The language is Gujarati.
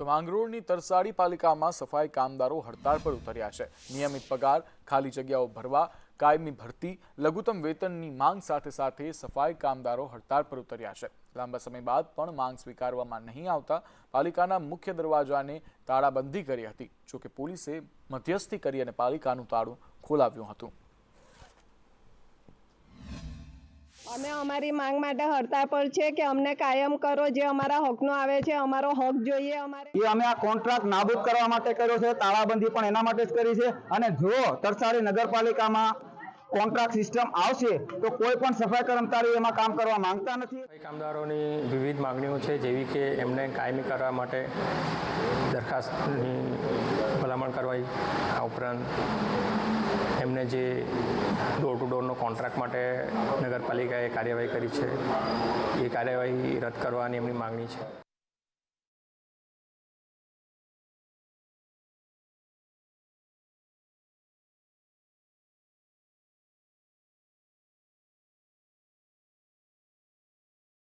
તો માંગરોળની તરસાડી પાલિકામાં સફાઈ કામદારો હડતાળ પર ઉતર્યા છે. નિયમિત પગાર, ખાલી જગ્યાઓ ભરવા, કાયમી ભરતી, લઘુત્તમ વેતનની માંગ સાથે સાથે સફાઈ કામદારો હડતાળ પર ઉતર્યા છે. લાંબા સમય બાદ પણ માંગ સ્વીકારવામાં નહીં આવતા પાલિકાના મુખ્ય દરવાજાને તાળાબંધી કરી હતી, જોકે પોલીસે મધ્યસ્થી કરી અને પાલિકાનું તાળું ખોલાવ્યું હતું. અમે અમારી માંગ માટે હડતાળ પર છે કે અમને કાયમ કરો જે અમારા હકનો આવે છે અમારો હક જોઈએ અમારે એ અમે આ કોન્ટ્રાક્ટ નાબૂદ કરવા માટે કર્યો છે તાળાબંધી પણ એના માટે જ કરી છે. અને જો તરસાડી નગરપાલિકામાં કોન્ટ્રાક્ટ સિસ્ટમ આવશે તો કોઈ પણ સફાઈ કર્મચારી એમાં કામ કરવા માંગતા નથી. કામદારોની વિવિધ માગણીઓ છે જેવી કે એમને કાયમી કરવા માટે દરખાસ્તની ભલામણ કરવાઈ આ ઉપરાંત એમને જે ડોર ટુ ડોરનો કોન્ટ્રાક્ટ માટે નગરપાલિકાએ કાર્યવાહી કરી છે, એ કાર્યવાહી રદ કરવાની એમની માગણી છે.